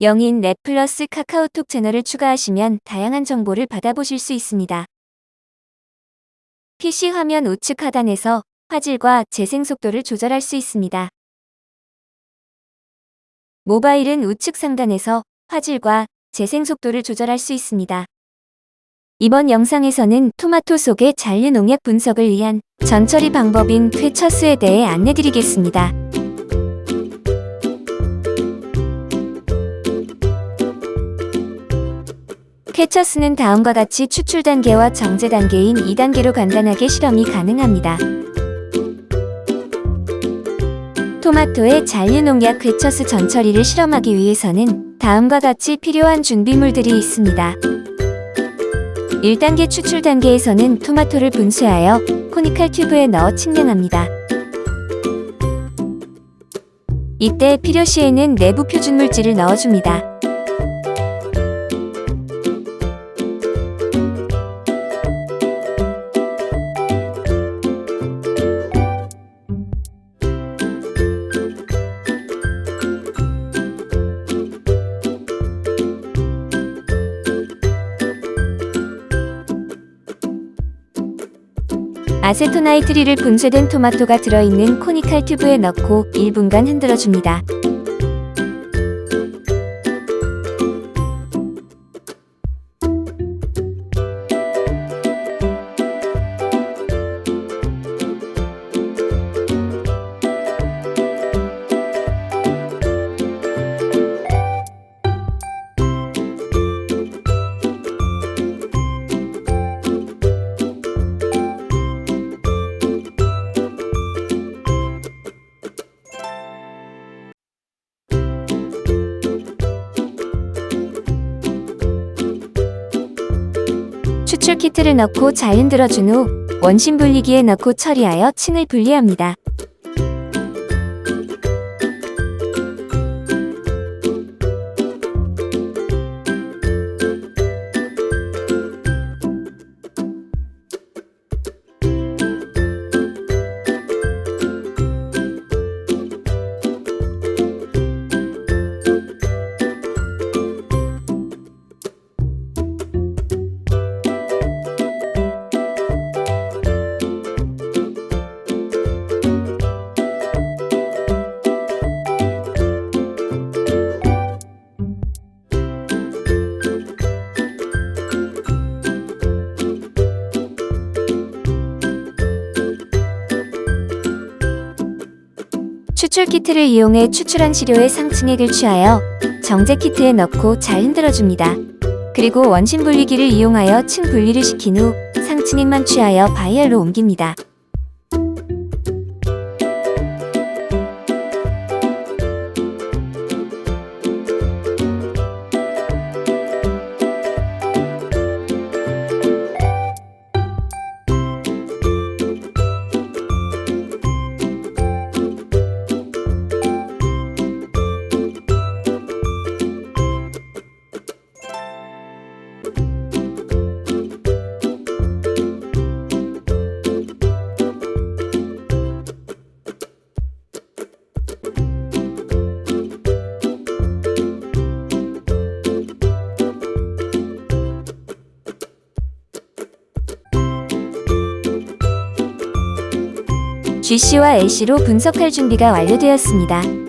영인 넷 플러스 카카오톡 채널을 추가하시면 다양한 정보를 받아보실 수 있습니다. PC 화면 우측 하단에서 화질과 재생 속도를 조절할 수 있습니다. 모바일은 우측 상단에서 화질과 재생 속도를 조절할 수 있습니다. 이번 영상에서는 토마토 속의 잔류 농약 분석을 위한 전처리 방법인 쾌처스에 대해 안내드리겠습니다. 쾌처스는 다음과 같이 추출 단계와 정제 단계인 2단계로 간단하게 실험이 가능합니다. 토마토의 잔류 농약 쾌처스 전처리를 실험하기 위해서는 다음과 같이 필요한 준비물들이 있습니다. 1단계 추출 단계에서는 토마토를 분쇄하여 코니칼 튜브에 넣어 측량합니다. 이때 필요시에는 내부 표준 물질을 넣어줍니다. 아세토나이트리를 분쇄된 토마토가 들어있는 코니칼 튜브에 넣고 1분간 흔들어줍니다. 추출 키트를 넣고 잘 흔들어준 후 원심 분리기에 넣고 처리하여 층을 분리합니다. 추출 키트를 이용해 추출한 시료의 상층액을 취하여 정제 키트에 넣고 잘 흔들어줍니다. 그리고 원심 분리기를 이용하여 층 분리를 시킨 후 상층액만 취하여 바이얼로 옮깁니다. GC와 LC로 분석할 준비가 완료되었습니다.